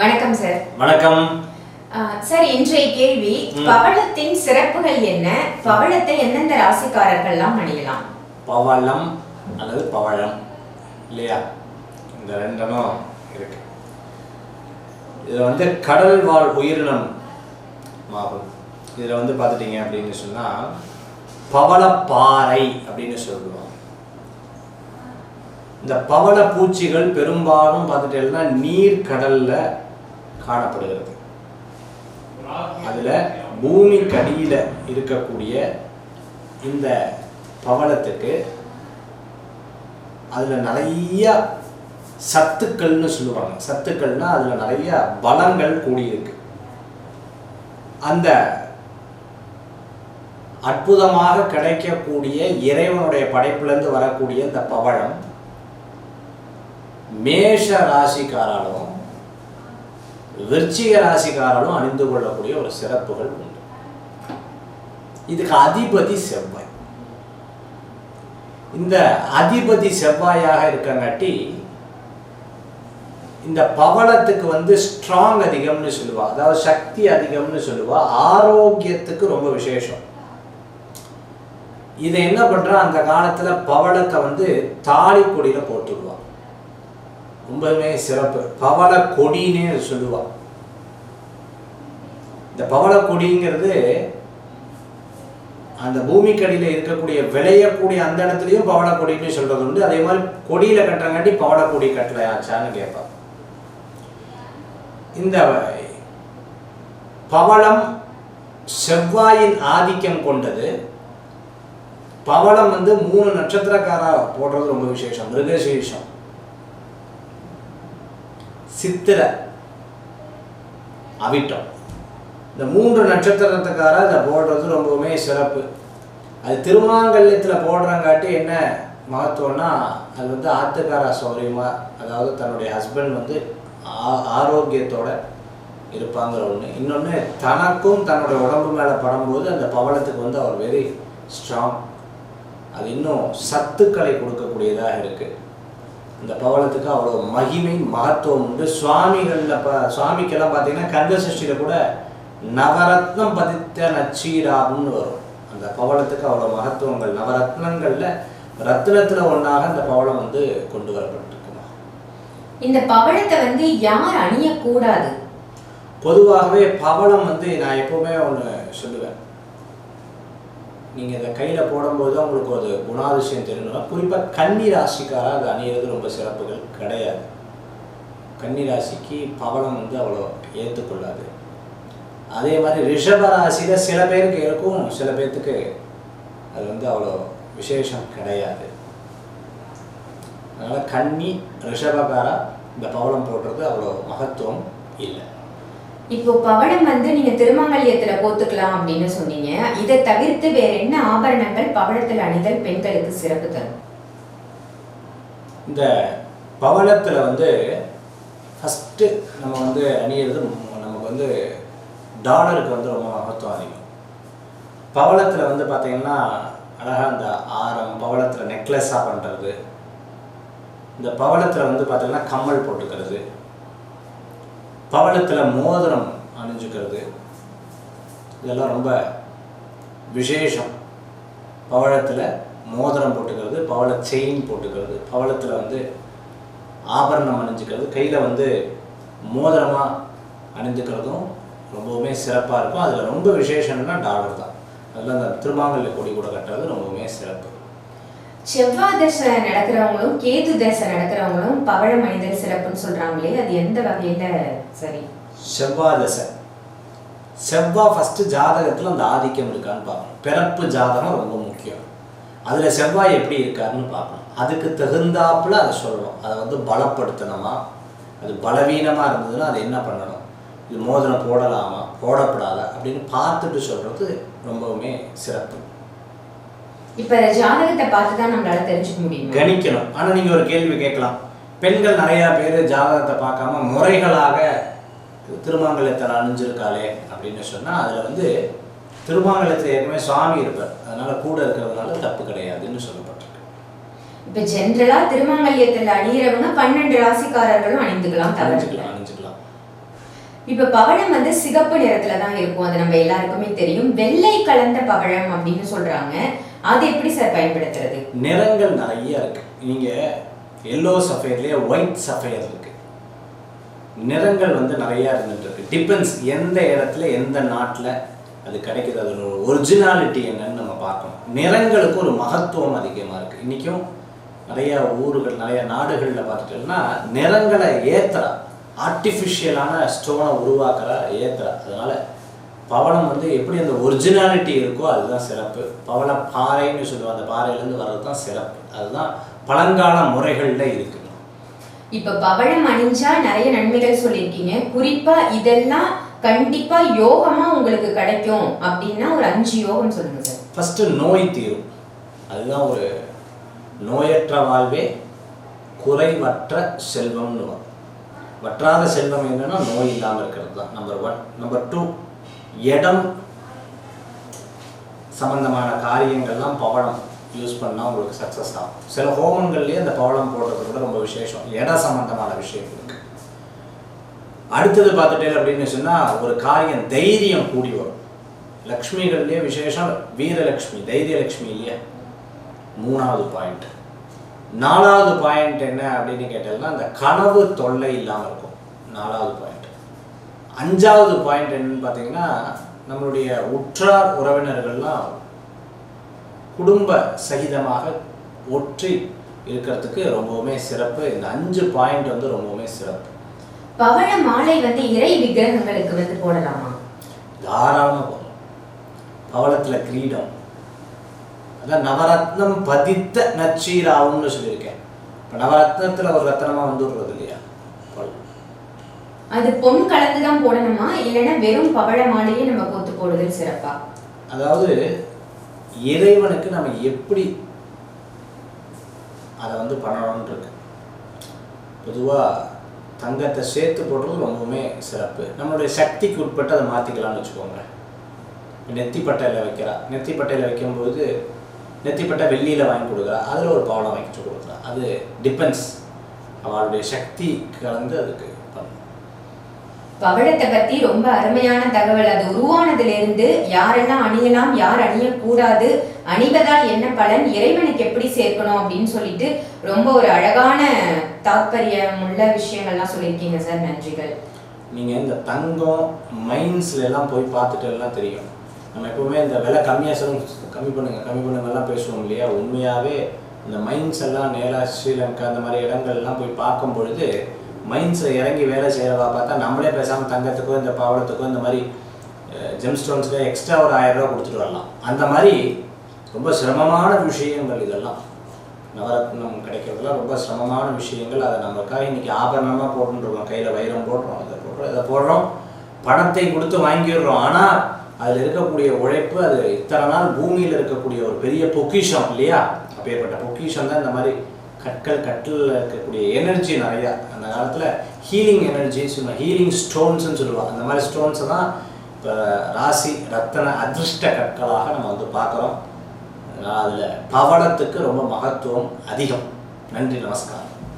வணக்கம் சார் வணக்கம். சார் இன்றைய கேள்வி. பவளத்தின் சிறப்புகள் என்ன? பவளத்தை எந்தெந்த ராசிக்காரர்கள்லாம் அணியலாம் பவளம் அல்லது பவழம். இல்லையா? இந்த ரெண்டனும் இருக்கு. இதில் வந்து கடல் வாழ் உயிரினம் ஆகும் இதில் வந்து பார்த்துட்டீங்க அப்படின்னு சொன்னால் பவளப்பாறை அப்படின்னு சொல்லுவாங்க இந்த பவள பூச்சிகள் பெரும்பாலும் பார்த்துட்டீங்கன்னா நீர் கடல்ல காணப்படுகிறது. அதில் பூமிக்கு அடியில் இருக்கக்கூடிய இந்த பவளத்துக்கு அதில் நிறைய சத்துக்கள்னு சொல்லுவாங்க. சத்துக்கள்னால் அதில் நிறைய பலங்கள் கூடியிருக்கு. அந்த அற்புதமாக கிடைக்கக்கூடிய இறைவனுடைய படைப்பிலிருந்து வரக்கூடிய இந்த பவழம் மேஷ ராசிக்காராலும் விருச்சிக ராசிக்காராலும் அணிந்து கொள்ளக்கூடிய ஒரு சிறப்புகள் உண்டு. இதுக்கு அதிபதி செவ்வாய். இந்த அதிபதி செவ்வாயாக இருக்கங்காட்டி இந்த பவளத்துக்கு வந்து ஸ்ட்ராங் அதிகம்னு சொல்லுவா அதாவது சக்தி அதிகம்னு சொல்லுவா ஆரோக்கியத்துக்கு ரொம்ப விசேஷம். இதை என்ன பண்றா? அந்த காலத்துல பவளத்தை வந்து தாலி கொடியில ரொம்பவே சிறப்பு. பவள கொடின்னே சொல்லுவாள் சொல்லுவா. இந்த பவள கொடிங்கிறது அந்த பூமிக்கடியில் இருக்கக்கூடிய விளையக்கூடிய அந்த இடத்துலையும் பவள கொடின்னு சொல்றது உண்டு. அதே மாதிரி கொடியில கட்டுறங்காட்டி பவள கொடி கட்டலையாச்சான்னு கேட்பா. இந்த பவளம் செவ்வாயின் ஆதிக்கம் கொண்டது. பவளம் வந்து மூணு நட்சத்திரக்காரா போடுறது ரொம்ப விசேஷம். மிருகசீஷம் சித்திர அவிட்டம். இந்த மூன்று நட்சத்திரத்துக்கார அதை போடுறது ரொம்பவுமே சிறப்பு. அது திருமாங்கல்யத்தில் போடுறங்காட்டி என்ன மகத்துவம்னா அது வந்து ஆத்துக்கார சௌரியமா அதாவது தன்னுடைய ஹஸ்பண்ட் வந்து ஆ- ஆரோக்கியத்தோட இருப்பாங்கிற ஒன்று இன்னொன்று தனக்கும் தன்னுடைய உடம்பு மேலே படும்போது அந்த பவளத்துக்கு வந்து அவர் வெரி ஸ்ட்ராங் அது இன்னும் சத்துக்களை கொடுக்கக்கூடியதாக இருக்குது இந்த பவளத்துக்கு அவ்வளோ மகிமை மகத்துவம் உண்டு. சுவாமிகளில் ப சுவாமிக்கெல்லாம் பார்த்தீங்கன்னா கந்த சஷ்டியில் கூட நவரத்னம் பதித்த நச்சீராகும்னு வரும். அந்த பவளத்துக்கு அவ்வளோ மகத்துவங்கள். நவரத்னங்களில் ரத்னத்தில் ஒன்றாக அந்த பவளம் வந்து கொண்டு வரப்பட்டிருக்குமா? இந்த பவளத்தை வந்து யார் அணியக்கூடாது? பொதுவாகவே பவளம் வந்து நான் எப்போவுமே ஒன்று சொல்லுவேன். நீங்கள் இதை கையில் போடும்போது உங்களுக்கு ஒரு குணாதிசயம் தெரியணும் குறிப்பாக கன்னி ராசிக்காராக அது அணியிறது ரொம்ப சிறப்புகள் கிடையாது. கன்னி ராசிக்கு பவளம் வந்து அவ்வளோ ஏற்றுக்கொள்ளாது அதே மாதிரி ரிஷப ராசியில் சில பேருக்கு இருக்கும் சில பேர்த்துக்கு அது வந்து அவ்வளோ விசேஷம் கிடையாது. அதனால் கன்னி ரிஷபகாரா இந்த பவளம் போடுறது அவ்வளோ மகத்துவம் இல்லை. இப்போ பவளம் வந்து நீங்க திருமங்கல்யத்துல போத்துக்கலாம் அப்படின்னு சொன்னீங்க. இதை தவிர்த்து வேற என்ன ஆபரணங்கள் பவளத்தில் அணிதல் பெண்களுக்கு சிறப்பு தரும்? இந்த பவளத்தில் வந்து ஃபஸ்ட்டு நம்ம வந்து அணியிறது நமக்கு வந்து டாலருக்கு வந்து ரொம்ப மகத்துவம் அதிகம் பவளத்தில் வந்து பார்த்தீங்கன்னா அழகாக இந்த ஆரம் பவளத்தில் நெக்லஸாக பண்ணுறது இந்த பவளத்தில் வந்து பார்த்தீங்கன்னா கம்மல் போட்டுக்கிறது பவளத்தில் மோதிரம் அணிஞ்சுக்கிறது. இதெல்லாம் ரொம்ப விசேஷம். பவளத்தில் மோதிரம் போட்டுக்கிறது பவள செயின் போட்டுக்கிறது. பவளத்தில் வந்து ஆபரணம் அணிஞ்சுக்கிறது. கையில் வந்து மோதிரமாக அணிஞ்சுக்கிறதும் ரொம்பவுமே சிறப்பாக இருக்கும். அதில் ரொம்ப விசேஷம்னா டாலர் தான். அதில் அந்த திருமாங்கல்ய கொடி கூட கட்டுறது ரொம்பவுமே சிறப்பு. செவ்வாய் தசை நடக்கிறவங்களும் கேது தசை நடக்கிறவங்களும் பவழ மனிதர் சிறப்புன்னு சொல்றாங்களே அது எந்த வகையில சரி. செவ்வாய் தசை செவ்வாய் ஃபஸ்ட்டு ஜாதகத்தில் அந்த ஆதிக்கம் இருக்கான்னு பார்க்கணும். பிறப்பு ஜாதகம் ரொம்ப முக்கியம். அதில் செவ்வாய் எப்படி இருக்காருன்னு பார்க்கணும். அதுக்கு தகுந்தாப்புல அதை சொல்லணும். அதை வந்து பலப்படுத்தணுமா? அது பலவீனமாக இருந்ததுன்னா அதை என்ன பண்ணணும்? இது மோதிரம் போடலாமா? போடப்படாதா? அப்படின்னு பார்த்துட்டு சொல்கிறது ரொம்பவுமே சிறப்பு. இப்ப ஜாதகத்தை பார்த்து தான் நம்மளால தெரிஞ்சுக்க முடியும்? கணிக்கணும். ஆனால் நீங்கள் ஒரு கேள்வி கேட்கலாம். பெண்கள் நிறையா பேர் ஜாதகத்தை பார்க்காம முறைகளாக திருமாங்கல்யத்தில் அணிஞ்சிருக்காளே அப்படின்னு சொன்னால் அதில் வந்து திருமாங்கல்யத்தில் ஏற்கனவே சுவாமி இருப்பார். அதனால கூட இருக்கிறதுனால தப்பு கிடையாதுன்னு சொல்லப்பட்டிருக்கு. இப்ப ஜென்ரலா திருமங்கல்யத்துல அணியிறவங்க பன்னெண்டு ராசிக்காரர்களும் அணிந்துக்கலாம் தவறு அணிஞ்சுக்கலாம் அணிஞ்சுக்கலாம். இப்ப பவழம் வந்து சிகப்பு நிறத்துல தான் இருக்கும். அது நம்ம எல்லாருக்குமே தெரியும். வெள்ளை கலந்த பவழம் அப்படின்னு சொல்றாங்க. அது எப்படி சார் பயன்படுத்துறது? நிறங்கள் நிறைய இருக்கு. நீங்க எல்லோ சஃபேர்லேயே ஒயிட் சஃபேர் இருக்குது நிறங்கள் வந்து நிறையா இருந்துகிட்ருக்கு டிபெண்ட்ஸ் எந்த இடத்துல எந்த நாட்டில் அது கிடைக்கிது அதோட ஒரிஜினாலிட்டி என்னன்னு நம்ம பார்க்கணும். நிறங்களுக்கு ஒரு மகத்துவம் அதிகமாக இருக்குது இன்றைக்கும் நிறையா ஊர்கள் நிறைய நாடுகளில் பார்த்துட்டோம்னா நிறங்களை ஏத்துறா. ஆர்டிஃபிஷியலான ஸ்டோனை உருவாக்குறா ஏத்துறா. அதனால் பவளம் வந்து எப்படி அந்த ஒரிஜினாலிட்டி இருக்கோ அதுதான் சிறப்பு. பவள பாறைன்னு சொல்லுவோம் அந்த பாறையிலேருந்து வர்றது தான் சிறப்பு. அதுதான் பழங்கால முறைகளில் இருக்குது இப்ப பவழம் அணிஞ்சா நிறைய நன்மைகள் சொல்லியிருக்கீங்க. குறிப்பா இதெல்லாம் கண்டிப்பா யோகமா உங்களுக்கு கிடைக்கும் அப்படின்னா ஒரு அஞ்சு யோகம் சொல்லுங்க சார். ஃபஸ்ட்டு நோய் தீரும். அதுதான் ஒரு நோயற்ற வாழ்வே குறைவற்ற செல்வம்னு வரும். வற்றாத செல்வம் என்னன்னா நோய் இல்லாமல் இருக்கிறது தான் நம்பர் ஒன் நம்பர் டூ இடம் சம்பந்தமான காரியங்கள்லாம் பவளம் யூஸ் பண்ணால் உங்களுக்கு சக்ஸஸ் ஆகும் சில ஹோமங்கள்லேயே அந்த பவளம் போடுறது கூட ரொம்ப விசேஷம். இட சம்பந்தமான விஷயம் இருக்கு அடுத்தது பார்த்துட்டே அப்படின்னு சொன்னால் ஒரு காரியம் தைரியம் கூடி வரும். லக்ஷ்மிகள்லேயே விசேஷம் வீரலக்ஷ்மி தைரியலக்ஷ்மி இல்லையா? மூணாவது பாயிண்ட் நாலாவது பாயிண்ட் என்ன அப்படின்னு கேட்டதுன்னா அந்த கனவு தொல்லை இல்லாமல் இருக்கும். நாலாவது பாயிண்ட் அஞ்சாவது பாயிண்ட் என்னன்னு பார்த்தீங்கன்னா நம்மளுடைய உற்றார் உறவினர்கள்லாம் குடும்ப சகிதமாக ஒற்றி இருக்கிறதுக்கு ரொம்பவுமே சிறப்பு. இந்த அஞ்சு பாயிண்ட் வந்து ரொம்பவுமே சிறப்பு. பவழ மாலை வந்து இறை விக்கிரகங்களுக்கு வந்து போடலாமா? தாராளமாக போதும் பவளத்தில் கிரீடம். அதான் நவரத்னம் பதித்த நச்சீராவும்னு சொல்லியிருக்கேன். இப்போ நவரத்னத்தில் ஒரு ரத்னமாக வந்துடுறது இல்லையா. அது பொன் கலந்து தான் போடணுமா? இல்லைன்னா வெறும் பவழ மாலையே நம்ம கோத்து போடுதல் சிறப்பா? அதாவது இறைவனுக்கு நம்ம எப்படி அதை வந்து பண்ணணும்னு இருக்கு. பொதுவாக தங்கத்தை சேர்த்து போடுறது ரொம்பவுமே சிறப்பு. நம்மளுடைய சக்திக்கு உட்பட்டு அதை மாற்றிக்கலாம்னு வச்சுக்கோங்க நெத்திப்பட்டையில் வைக்கிறா. நெத்திப்பட்டையில் வைக்கும்போது நெத்திப்பட்டை வெள்ளியில் வாங்கி கொடுக்குறா. அதில் ஒரு பவளம் வாங்கி கொடுக்குறா. அது டிபெண்ட்ஸ் அவளுடைய சக்தி கலந்து அதுக்கு பவழத்தை பத்தி ரொம்ப அருமையான தகவல். அது உருவானதுல இருந்து யாரெல்லாம் அணியலாம் யார் அணியக்கூடாது அணிவதால் என்ன பலன் இறைவனுக்கு எப்படி சேர்க்கணும் அப்படின்னு சொல்லிட்டு ரொம்ப ஒரு அழகான தாத்பரியமுள்ள விஷயங்கள்லாம் சொல்லியிருக்கீங்க சார். நன்றிகள். நீங்கள் இந்த தங்கம் மைன்ஸ்ல எல்லாம் போய் பார்த்துட்டு எல்லாம் தெரியும். நம்ம எப்பவுமே இந்த விலை கம்மியாக சொல்லுங்க கம்மி பண்ணுங்க கம்மி பண்ணுங்க எல்லாம் பேசுவோம் இல்லையா? உண்மையாகவே இந்த மைன்ஸ் எல்லாம் நேரா ஸ்ரீலங்கா அந்த மாதிரி இடங்கள்லாம் போய் பார்க்கும் பொழுது மைண்ட்ஸை இறங்கி வேலை செய்கிறவா பார்த்தா நம்மளே பேசாமல் தங்கத்துக்கோ இந்த பவளத்துக்கோ இந்த மாதிரி ஜெம் ஸ்டோன்ஸில் எக்ஸ்ட்ரா ஒரு ஆயிரரூவா கொடுத்துட்டு வரலாம். அந்த மாதிரி ரொம்ப சிரமமான விஷயங்கள் இதெல்லாம். நவரத்னம் கிடைக்கிறதுலாம் ரொம்ப சிரமமான விஷயங்கள். அதை நமக்காக இன்றைக்கி ஆபரணமாக போட்டுருக்கோம் கையில் வைரம் போடுறோம் அதை போடுறோம் இதை போடுறோம். பணத்தை கொடுத்து வாங்கிடுறோம். ஆனால் அதில் இருக்கக்கூடிய உழைப்பு அது இத்தனை நாள் பூமியில் இருக்கக்கூடிய ஒரு பெரிய பொக்கிஷம் இல்லையா? அப்பேற்பட்ட பொக்கிஷம் தான் இந்த மாதிரி கற்கள் கட்டில் இருக்கக்கூடிய எனர்ஜி நிறையா. அந்த காலத்தில் ஹீலிங் எனர்ஜி சொல்லுவாங்க. ஹீலிங் ஸ்டோன்ஸ்னு சொல்லுவாங்க. அந்த மாதிரி ஸ்டோன்ஸை தான் இப்போ ராசி ரத்தன அதிர்ஷ்ட கற்களாக நம்ம வந்து பார்க்குறோம். அதில் பவளத்துக்கு ரொம்ப மகத்துவம் அதிகம். நன்றி நமஸ்காரம்.